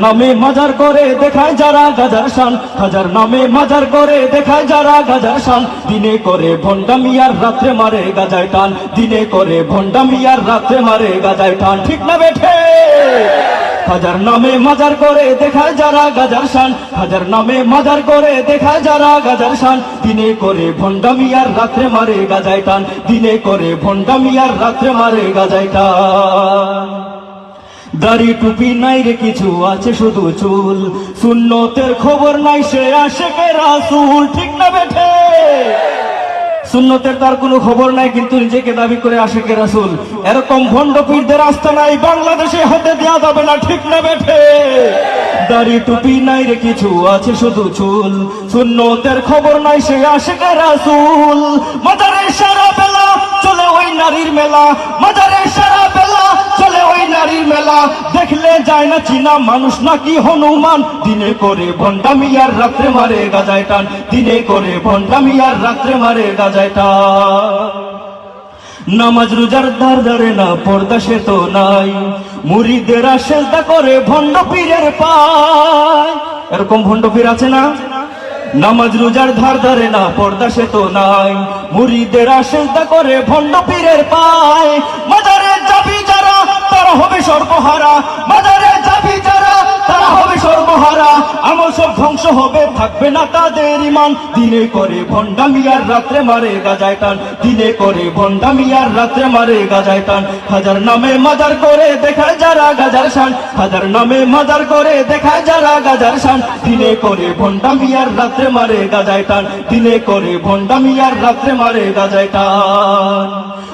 নামে মাজার করে দেখায় যারা গাজার শান। হাজার নামে মাজার করে দেখায় যারা গাজার শান। দিনে করে ভণ্ডামি আর রাত্রে মারে গাজায় টান। দিনে করে ভণ্ডামি আর রাত্রে মারে গাজায় টান। ঠিক না বেঠে? হাজার নামে মাজার করে দেখায় যারা গাজার শান। হাজার নামে মাজার করে দেখায় যারা গাজার শান। দিনে করে ভণ্ডামি আর রাত্রে মারে গাজায় টান। দিনে করে ভণ্ডামি আর রাত্রে মারে গাজায় টান। দাড়ি টুপি নাই রে, কিছু আছে শুধু চুল। সুন্নতের খবর নাই, সে আসে রাসুল, ঠিক না বেঠে? সুন্নতের তার কোনো খবর নাই, কিন্তু নিজেকে দাবি করে আসে কে রাসুল। এরকম ভণ্ড পীরদের আস্থা নাই, বাংলাদেশে হতে দেওয়া যাবে না, ঠিক না বেঠে? দাড়ি টুপি নাই রে, কিছু আছে শুধু চুল। সুন্নতের খবর নাই, সে আসে কে রাসুল। মাজারে সারা বেলা চলে ওই নারীর মেলা। মাজারে সারা বেলা চলে ওই নারীর মেলা দেখলে যায় না চিনা মানুষ নাকি হনুমান। দিনে করে ভণ্ডামি আর রাত্রে মারে গাজায় টান। দিনে করে ভণ্ডামি আর রাত্রে মারে গাজায় টান। নামাজ রোজার ধার ধারে না, পর্দা সে তো নাই। মুড়িদেরা সেজদা করে ভণ্ড পীরের পায়। এরকম ভণ্ড পীর আছে না? নামাজ রোজার ধার ধারে না, পর্দা সে তো নাই। মুড়িদেরা সেজদা করে ভণ্ড পীরের পায় মাজারে যাবি যারা তারা হবে সর্বহারা মাজারে যাবি যারা তারা হবে সর্বহারা আমল সব ধ্বংস হবে, থাকবে না তাদের ইমান। দিনে করে ভণ্ডামি আর রাত্রে মারে গাজায় টান। দিনে করে ভণ্ডামি আর রাত্রে মারে গাজায় টান। হাজার নামে মাজার করে দেখায় যারা গাজার শান। হাজার নামে মাজার করে দেখায় যারা গাজার শান। দিনে করে ভণ্ডামি আর রাত্রে মারে গাজায় টান। দিনে করে ভণ্ডামি আর রাত্রে মারে গাজায় টান।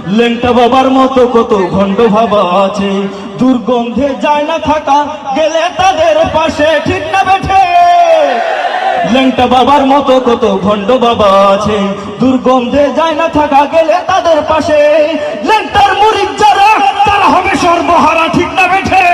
লেংটা বাবার মতো কত ভণ্ড ভাবা আছে। দুর্গন্ধে যায় না থাকা, গেলে তাদের পাশে ঠিক না বেঠে। লেংটা বাবার মতো কত ভণ্ড বাবা আছে, দুর্গন্ধে যায় না থাকা, গেলে তাদের পাশে। লেংটার মুরিদ যারা, তারা হবে সর্বহারা, ঠিক না বেঠে।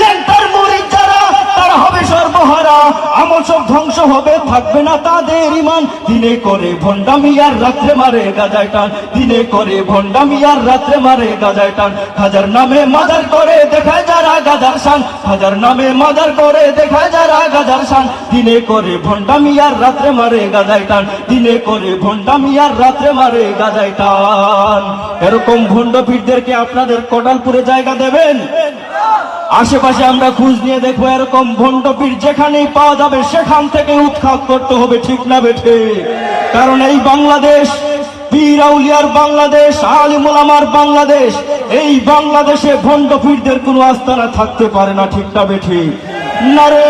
লেংটার মুরিদ যারা, তারা হবে সর্বহারা আমল সব ধ্বংস হবে, থাকবে না তাদের ইমান দিনে করে ভণ্ডামি আর রাত্রে মারে গাজায় টান। দিনে করে ভণ্ডামি আর রাত্রে মারে গাজায় টান। হাজার নামে মাজার করে দেখায় যারা গাজার শান। হাজার নামে মাজার করে দেখায় যারা গাজার শান। দিনে করে ভণ্ডামি আর রাত্রে মারে গাজায় টান। দিনে করে ভণ্ডামি আর রাত্রে মারে গাজায় টান। এরকম ভণ্ড পীরদেরকে আপনাদের কোটালপুরে জায়গা দেবেন? আশেপাশে আমরা খুঁজ নিয়ে দেখব এরকম ভণ্ড পীর যেখানেই পাওয়া যাবে সেখান থেকে উৎখাত করতে হবে, ঠিক না বেঠে কারণ এই বাংলাদেশ, পীর আউলিয়ার বাংলাদেশ আলিমুলামার বাংলাদেশ, এই বাংলাদেশে ভণ্ড পীরদের কোনো আস্তানা থাকতে পারে না, ঠিক না বেঠে নারে